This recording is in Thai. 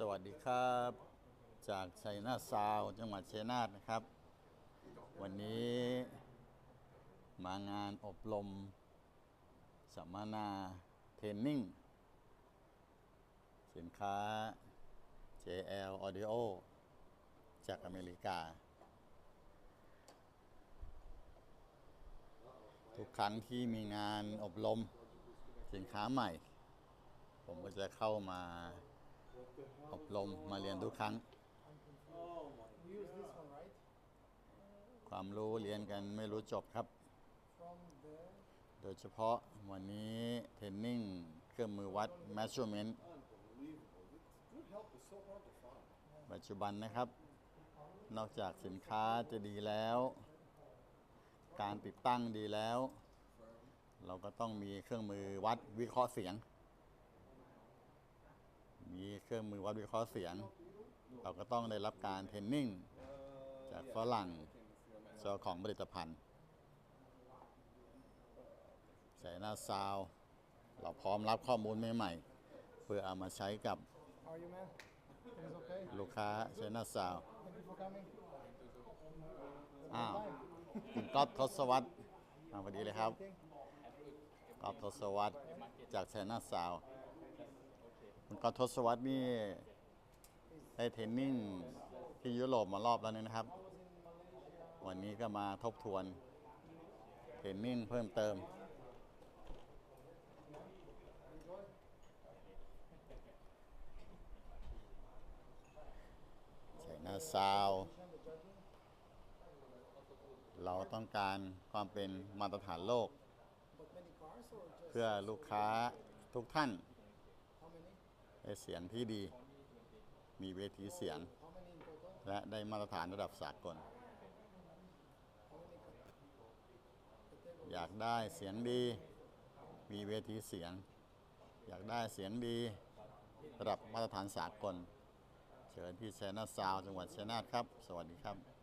สวัสดีครับ จากชัยนาทซาวจังหวัดชัยนาทนะครับ วันนี้มางานอบรม สัมมนาเทรนนิ่ง สินค้า JL Audio จากอเมริกา ทุกครั้งที่มีงานอบรมสินค้าใหม่ ผมก็จะเข้ามา อบรมมาเรียนทุกครั้ง ความรู้เรียนกันไม่รู้จบครับ โดยเฉพาะวันนี้เทรนนิ่งเครื่องมือวัด measurement ปัจจุบันนะครับ นอกจากสินค้าจะดีแล้ว การติดตั้งดีแล้ว เราก็ต้องมีเครื่องมือวัดวิเคราะห์เสียง มีเครื่องมือวัดวิเคราะห์เสียง เราก็ต้องได้รับการเทรนนิ่งจากฝรั่งเจ้าของผลิตภัณฑ์ใส่หน้าซาวด์เราพร้อมรับข้อมูลใหม่ๆเพื่อเอามาใช้กับ How are you, man? It is okay. ลูกค้าใช้หน้าซาวด์ Thank you for coming. อ้าว Fine. คุณก๊อฟทศวรรษมาพอดีเลยครับ Anything? ก๊อฟทศวรรษจากชัยนาทซาวด์คุณ ก๊อฟทศวรรษนี่ได้เทรนนิ่งที่ยุโรปมารอบแล้วเนี่ยนะครับ วันนี้ก็มาทบทวนเทรนนิ่งเพิ่มเติมชัยนาซาวเราต้องการความเป็นมาตรฐานโลก เพื่อลูกค้าทุกท่าน ได้เสียงที่ดี มีเวทีเสียง และได้มาตรฐานระดับสากล อยากได้เสียงดี มีเวทีเสียง อยากได้เสียงดีระดับมาตรฐานสากล เชิญที่ชัยนาทซาวจังหวัดชัยนาทครับ สวัสดีครับ